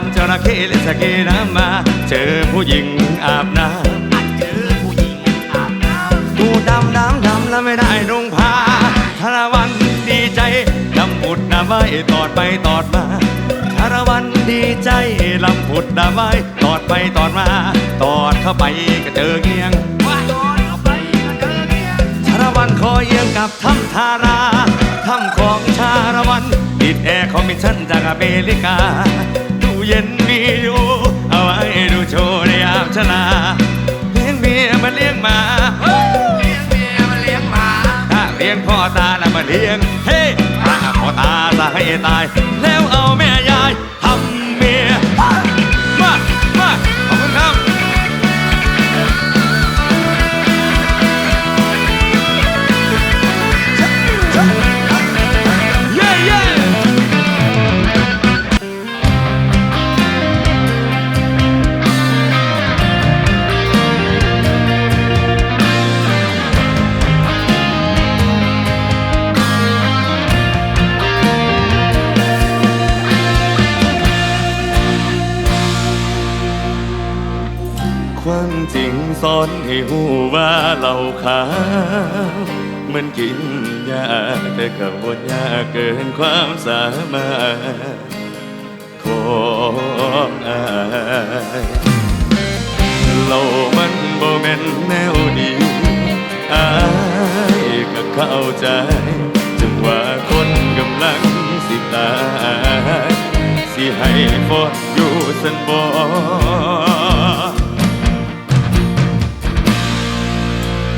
วันจระเข้เล่นสกีน้ำมา เจอผู้หญิงอาบน้ำเจอผู้หญิงอาบน้ดูดำดำดำแล้วไม่ได้นุ่งผ้าสารวันดีใจลำพุดดำไว้ตอดไปตอดมาสารวันดีใจลำพุดดำไว้ตอดไปตอดมา ตอดเข้าไปก็เจอเงียงำว่าโดนเข้าไปก็เจอเงี้ยชาละวันคอยเยียงกับถ้ำทาราถ้ำของชาละวันติดแอร์คอมมิชชั่นจากอเมริกาดู เย็นมีอยู่ เอาไว้ดูโชว์ในยามชลาเลี้ยงเมียมาเลี้ยงหมาเลี้ยงเมียมาเลี้ยงหมา ถ้าเลี้ยงพ่อตาแล้วมาเลี้ยง เฮ้ถ้าพ่อตาตาให้ตาย แล้วเอาแม่ ให้หูว่าเราขาวมันกินยาแต่ก็บ่ยาเกินความสามารถของอายเรามันบ่แม่นแนวดีอายก็เข้าใจ จึงว่าคนกำลังสิตาย สิให้ฟอดอยู่สันบ่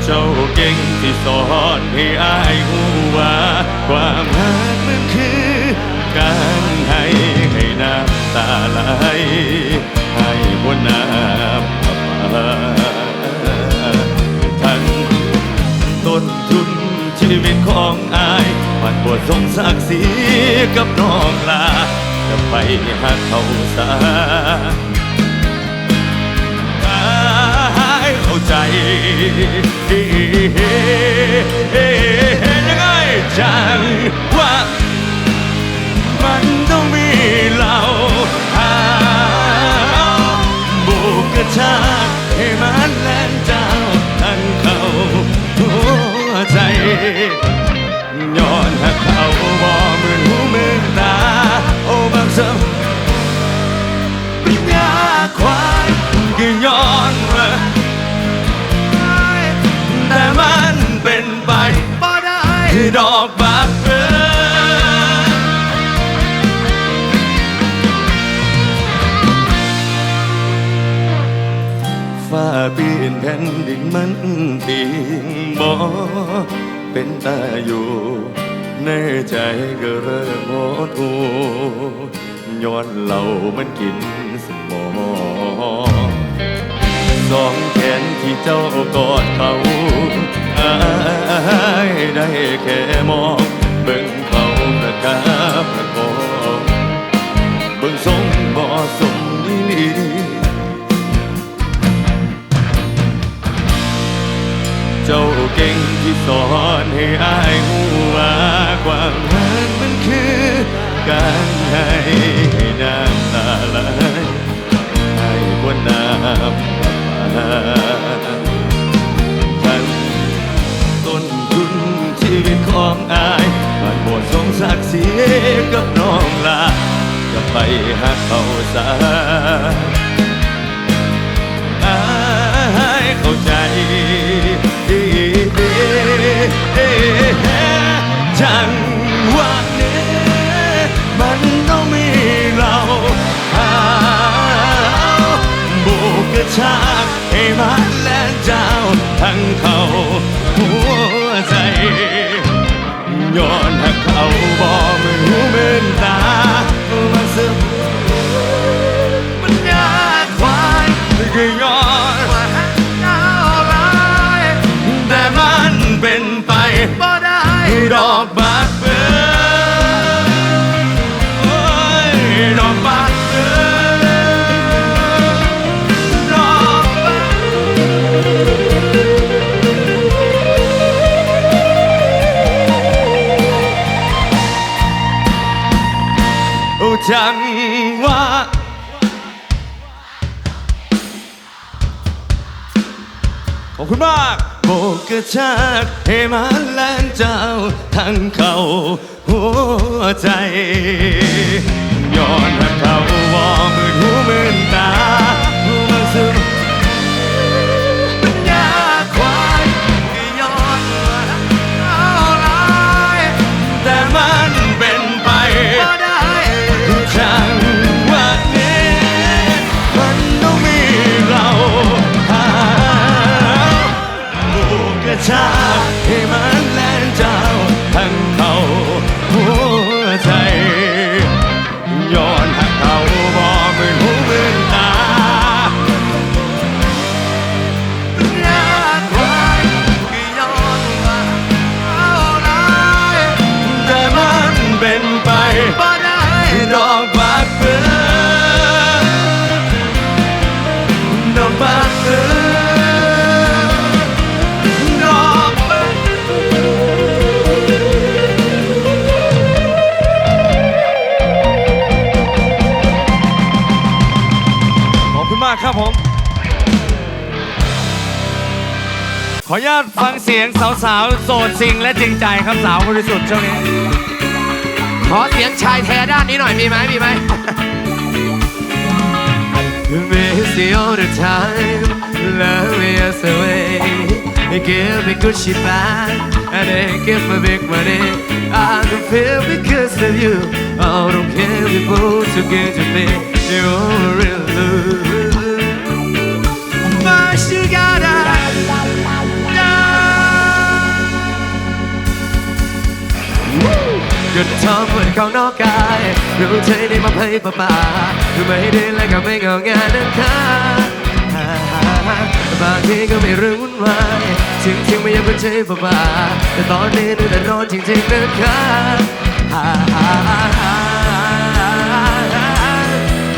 เจ้าเก่งที่สอนให้อายหูว่า ความรักมันคือการให้ให้น้ำตาไหลให้บนน้ำประปาทั้งต้นทุนชีวิตของอายมันปวดสงศักดิ์ศรีกับน้องลาจะไปหาเขาสา ใจยังไงจังว่ามันต้องมีเราหาบุกกระชากให้มันแล ดอกบานเฟือฟ้าปีนแผ่นดินมันติงบ่เป็นตาอยู่ในใจก็เริ่มโหดหูย้อนเหล่ามันกินสมองสองแขนที่เจ้ากอดเขา อายได้แค่มองเบิ่งเขาประกาประกองเบิ่งสมบ่สมนี ไปหาเขาสาอายเข้าใจจังหวะนี้มันต้องมีเราหาบุกกระชากให้มันและเจ้าทั้งเขาหัวใจ กระชากให้มันแลนเจ้าทั้งเขาหัวใจ ย้อนหักเขาวอมือหูมือตา ออนุญาตฟังเสียงสาวๆ โสดจริงและจริงใจครับสาวบริสุทธิ์ช่วงนี้ ขอเสียงชายแท้ด้านนี้หน่อยมีไหมมีไหม Miss you all the time, love me as away. You give me good shit back, and then give me big money. I can feel because of you. I don't care if people to get to me. You're real love. ดทำเหมือนเขานอกกาย รู้เธอได้มาเพยป่าป่าคือไม่ได้และก็ไม่เงางานนั่นค่ะบางทีก็ไม่รู้วุ่นวายถึงที่ไม่อยากเป็นเทป่าป่าแต่ตอนนี้ดูแต่ร้อนจริงๆนะคะ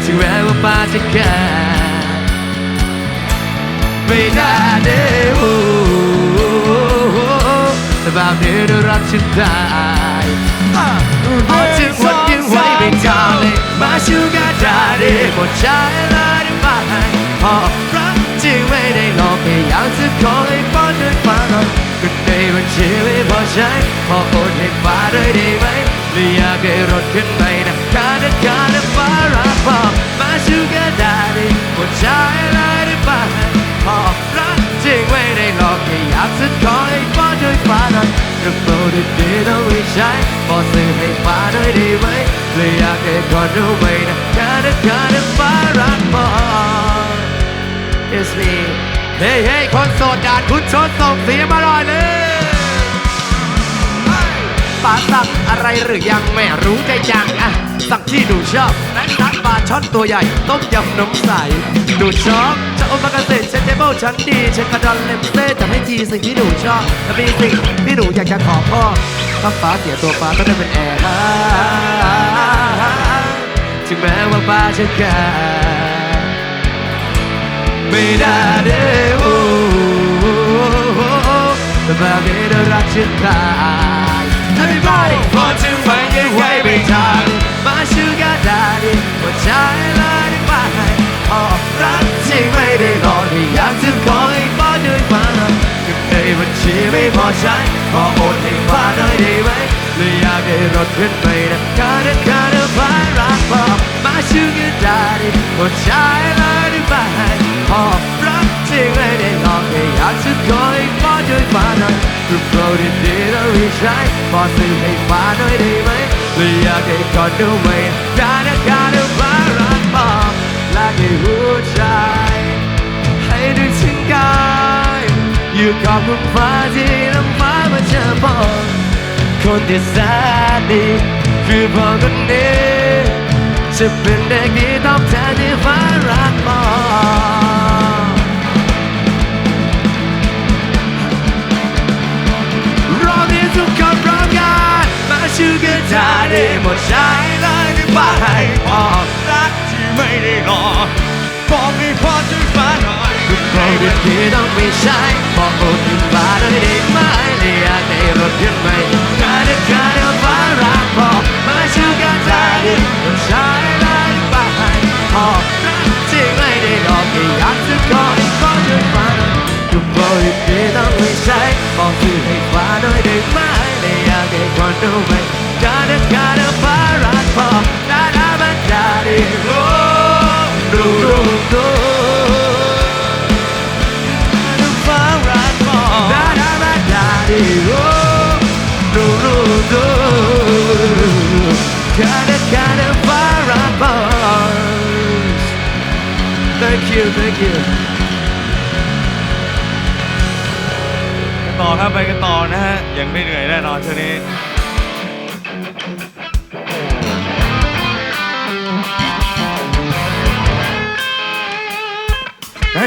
ถึงแม้ว่าป่าจะแก่ไม่ได้เด้อแต่แบบนี้เรารักฉันได้เอาถึงทีดใจแล้วได้บ้างพอรักจริงไม่ได้หลอกแค่อยากจะขอให้ฟ้าด้วยฟ้าหน่อยก็ในบัญชีได้ วยได้ไหมหรืออยากให้รถขึ้นไปนะการดัดการดัดฟ้ารักพอมาชูการดาดีหมดใจแล้วได้บ้างพอ อยากจะขอให้ฟ้าด้วยฟ้าหน่อยกระโปรดดีต้องไม่ใช้พอซื้อให้ฟ้าด้วยได้ไหมเลยอยากให้คนรู้ไหมนะการดัดการดัดฟ้ารักบอ It's me เฮ้ยเฮ้ยคนโสดด่านคุณชนส่งเสียงมาหน่อยเลย ปลาสั่งอะไรหรือยังไม่รู้ใจยังอะสั่งที่หนูชอบแรงทักปลาช่อนตัวใหญ่ ต้มยำน้ำใสหนูชอบจะโอมากาเสะเชนเทเบิลชั้นดีเชนกระดอนเลมเซ่จะให้ทีสิ่งที่หนูชอบและมีสิ่งที่หนูอยากจะขอพ่อถ้าฟ้าเสียตัวฟ้าต้องได้เป็นแอร์ถึงแม้ว่าฟ้าจะแก่ไม่ได้เด้อแต่แบบนี้เรารักฉันตา Everybody พอจะไปยังไงไม่ทางมาชูกันได้ว่าใจละได้ไปออกรักจริงไม่ได้รอที่อยากจะขอให้ฟ้าด้วยฟ้าก็ในบัญชีไม่พอใช้ขอโอนให้ฟ้าหน่อยได้ไหมเลยอยากให้รถขึ้นไปนะการเดินการเดินไปรักพอมาชูกันได้ว่าใจละได้ไปพอก ริงไม่ได้หลอกแค่อยากจะขอให้ฟ้าด้วยฟ้าหน่อยรูปโปรดดีๆแล้วรีบใช้พอซื้อให้ฟ้าหน่อยได้ไหมเลยอยากให้ก่อนดูไหมการนะการนะฟ้ารักพอและให้หัวใจให้ดูถึงกายอยู่กับคุณฟ้าที่ลำฟ้ามาเจอพอคนที่แสนดีคือพอคนนี้จะเป็นเด็กดีตอบแทนที่ฟ้ารักพอร ทุกคนพร้อมกันมาชื่อกันจาได้หมดใจเลยที่ห้พอรักที่ไม่ได้รอบอกให้พอช่วยฟ้าหน่อยทุกคนที่คิต้องไม่ใช่บอกโอ้ที่ฟ้าได้ไหมไหมเลยอยากได้รถยนต์ใหม่การเดินทางฟ้ารักพอมาชื่อกันจาได้หมดใจเลยที่ห้พอรักที่ไม่ได้รอไม่อยากจะขอให้พอช่วยฟ้าหน่อยทุกคนที่คิต้องไม่ใช่บอกคือให้ฟ้าหน่อยได้ไหมาดีโอ้ดูดูดูกาดกาดฟ้ารักพอ Thank you thank you ต่อครับไปกันต่อนะฮะยังไม่เหนื่อยแน่นอนเช่วงนี้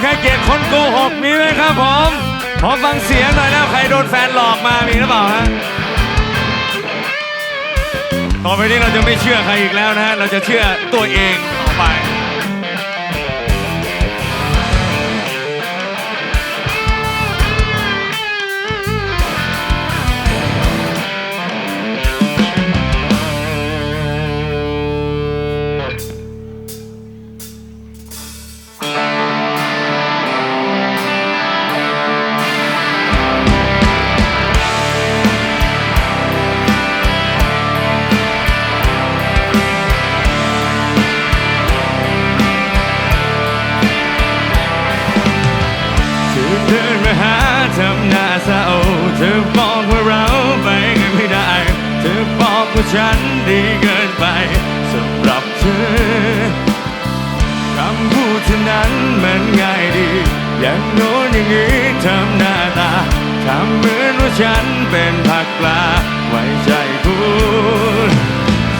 ใครเกลียดคนโกหกมีไหมครับผมขอฟังเสียงหน่อยนะใครโดนแฟนหลอกมามีหรือเปล่าฮะต่อไปนี้เราจะไม่เชื่อใครอีกแล้วนะฮะเราจะเชื่อตัวเองต่อไปางโน้นอย่างนี้ทำหน้าตาทำเหมือนว่าฉันเป็นผักปลาไว้ใจคุณ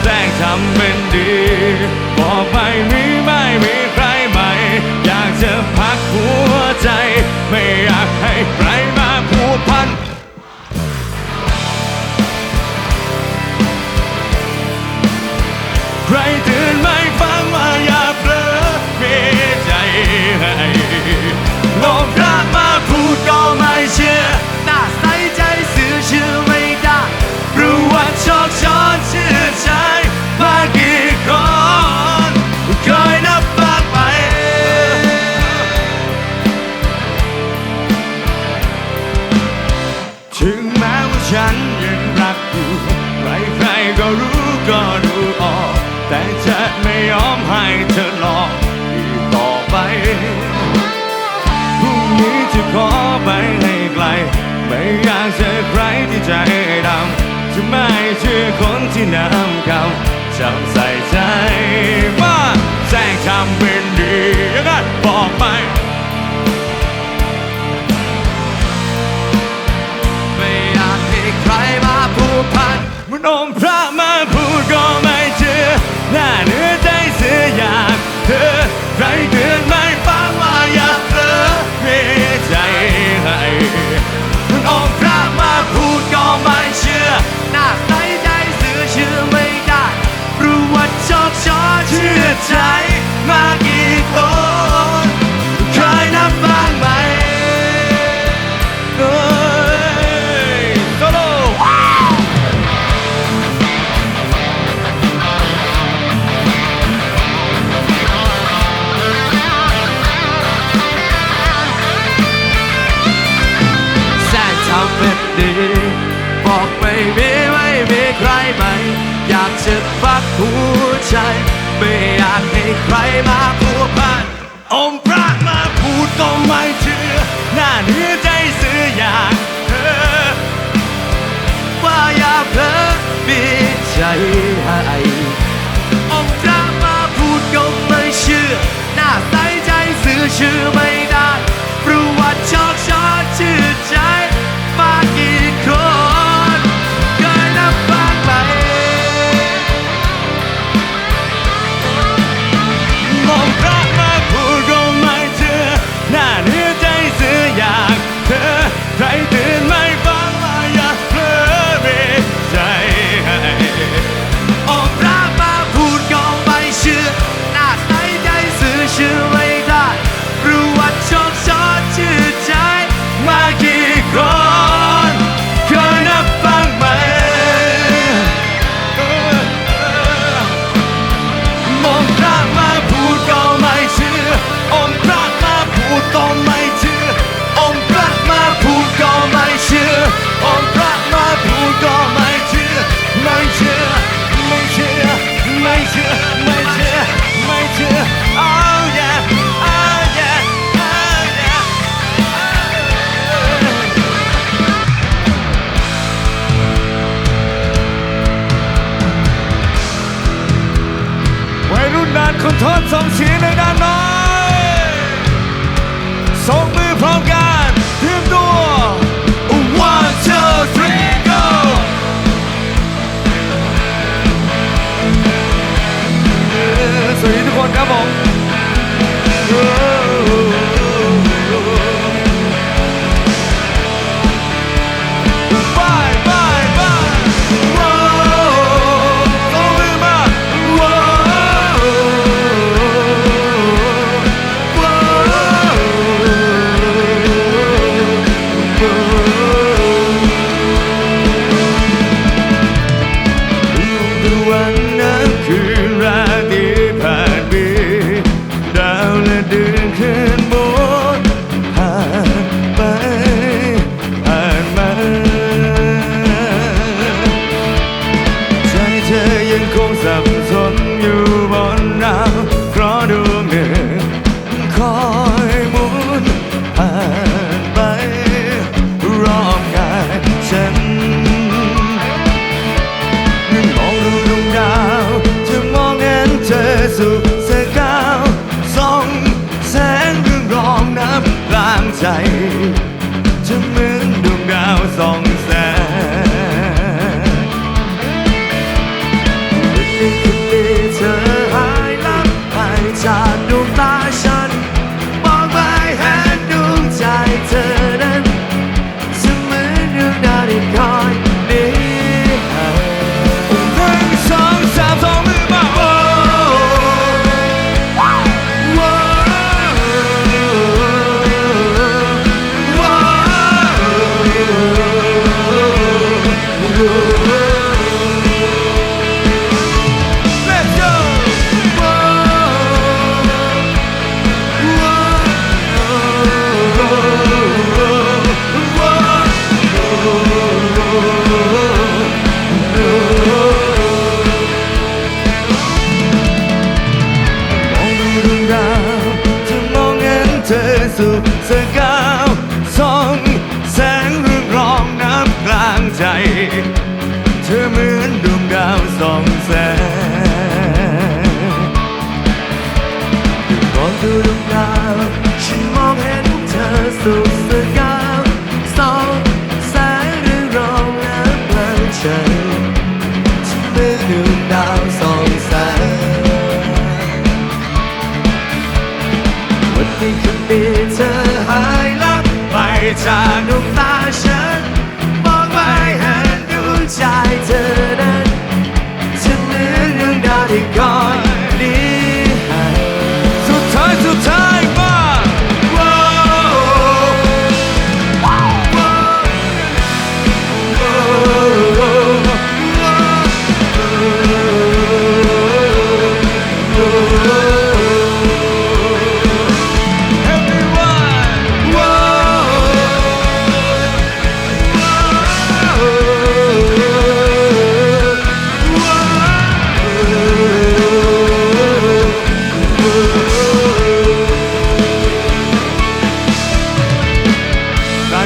แสงทำเป็นดีบอกไปมีไม่มีใครใหม่ อยากจะพักหัวใจ ไม่อยากให้ใคร ให้เธอหลอกอีกต่อไป พรุ่งนี้จะขอไปให้ไกล ไม่อยากเจอใครที่ใจดำจะไม่เชื่อคนที่น้ำคำจำใส่ใจมาแสร้งทำเป็นดียังไงบอกไปไม่อยากให้ใครมาผูกพันมันอมพระ ไรเดือนไม่ฟั มีใจให้องค์พระมาพูดก็ไม่เชื่อ หน้าใสใจสื่อชื่อไม่ได้ประวัติชอกชอชื่อใจมากี่คน ที่คืนมีเธอหายลับไปจากดวงตาฉันมองไปเห็นดูใจเธอ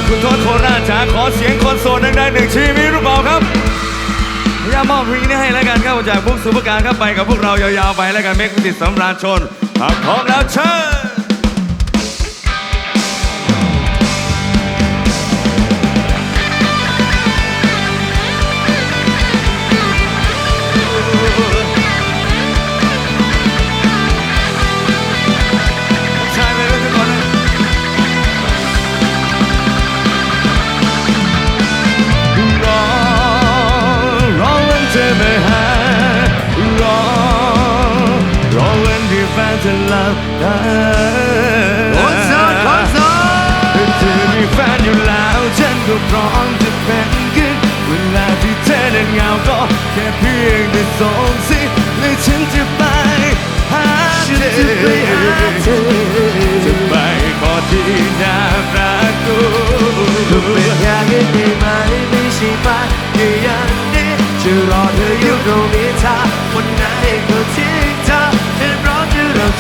คุณทศโคราชจ๋าขอเสียงคนโสดด้หนึ่งชีวิตหรือเปล่าครับพยายามมอบเพลงนี้ให้แล้วกันครับจากพวกสุภการเข้าไปกับพวกเรายาวๆไปแล้วกันเมฆพิติสำราญชนหากพร้อมแล้วเชิญ จะหลับตาอ้ถ้โเธอมีแฟนอยู่แล้วฉันก็พร้อมจะเป็นกินเวลาที่เธอเดินเหงาก็แค่เพียงได้ส่งสิและฉันจะไปหาเธอจะไปขอที่น่าปรักกูเป็นอย่างนี้ได้ไหมไม่ใช่ปะอย่างนี้จะรอเธออยู่ตรงนี้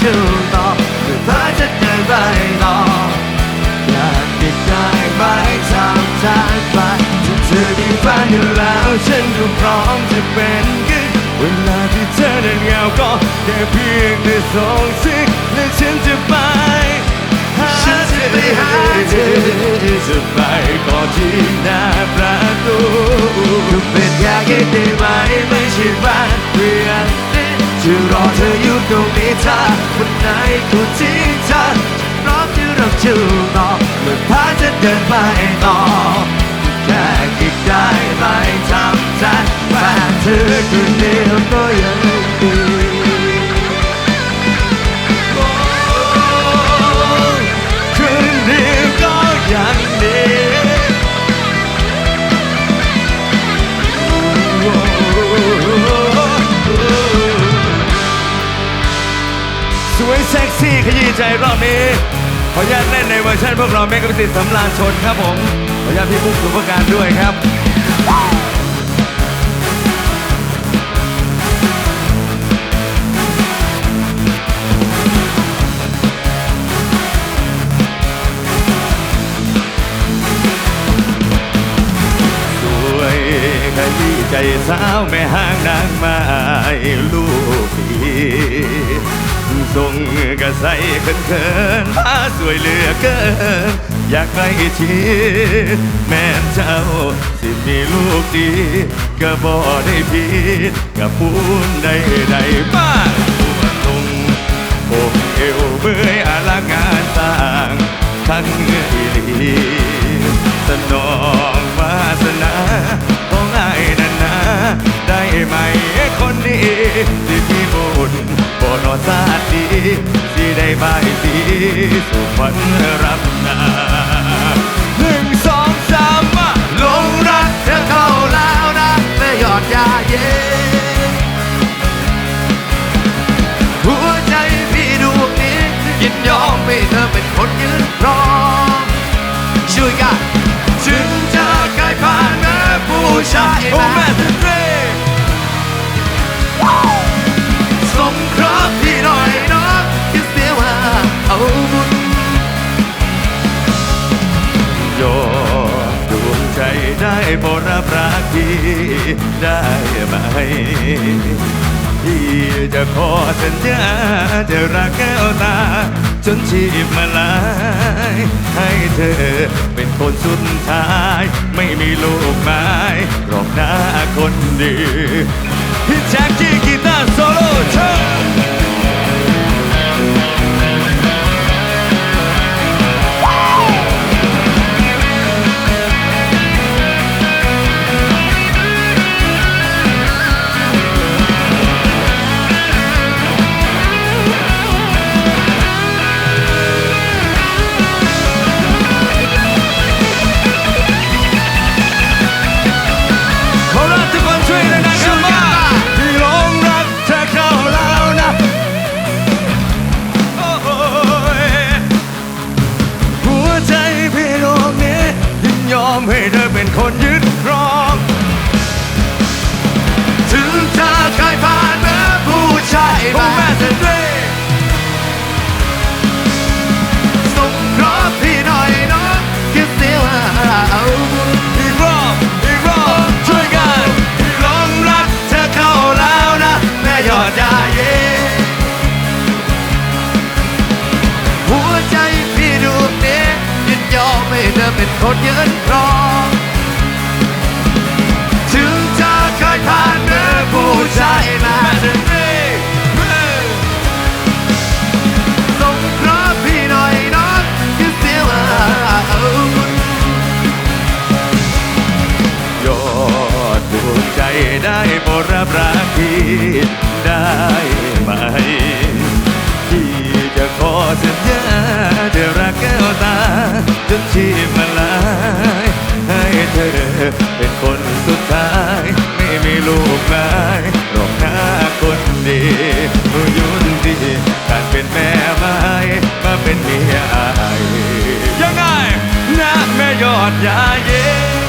ชูต่อหรือเธอจะเดิไปต่ออยากดได้ไหมทำทางไกลถ้เธอมีแฟนอยู่แล้ว ฉันก็พร้อมจะเป็นกันเวลาที่เธอเดินเงาก็แค่เพียงได้สองสิ่งและฉันจะไปหาเธอไปหาเธอจะไปก่อที่หน้าประตูก็เป็นอยากได้ไหไม่ใช่บ้าเพื่อน จะรอเธออยู่ตรงนี้ถ้าวันไหนกูทิ้งเธอพร้อมที่เราจะรอเมื่อพาเธอเดินไปต่อแค่คิดได้ไม่ทำใจแค่เธอคนเดียวก็ยัง ขยี้ใจรอบนี้ ขออนุญาตเล่นในเวอร์ชันพวกเราเมกะพิสิทธิ์สำราญชนครับผม ขออนุญาตพี่ปุ๊กสุภการด้วยครับสวยขยี้ใจสาวแม่ห้างนางไม้ลูกพี่ ทรงกระใสเขินเขินๆพาสวยเหลือเกิน อยากใกล้ชิดแม่เจ้าสิมีลูกดีก็บ่ได้ผิดกับพูนใดใดบ้างตัวตรงผมเอวเมื่อยอลังานสร้างทั้งอีลีสนองวาสนาของไอ้ายนันนาได้ไหมคนดีที่พี่บุญ นอสาดีสิได้บายสีสู่ฝันรับนา ได้โปรดรับรักพี่ได้ไหมพี่จะขอสัญญาจะรักแก้วตา จนชีพมาลาย ให้เธอเป็นคนสุดท้าย ไม่มีลูกไม้หรอกหน้าคนดีพี่แจ็คกี้ อเป็นคนยืนครองถึงจะเคยผ่านเมื่อผู้ชายมาแม่เสด็จสงเคราะพี่หน่อยเนาะคิดเสียว่ายอดดวงใจได้โปรดรับรักพี่ได้ จะรักแก้วตาจนชีพมาลาย ให้เธอเป็นคนสุดท้าย ไม่มีลูกไม้หรอกหน้าคนดียุ่นดีการเป็นแม่ไม้มาเป็นเมียอายยังไงนะแม่ยอดยาเย็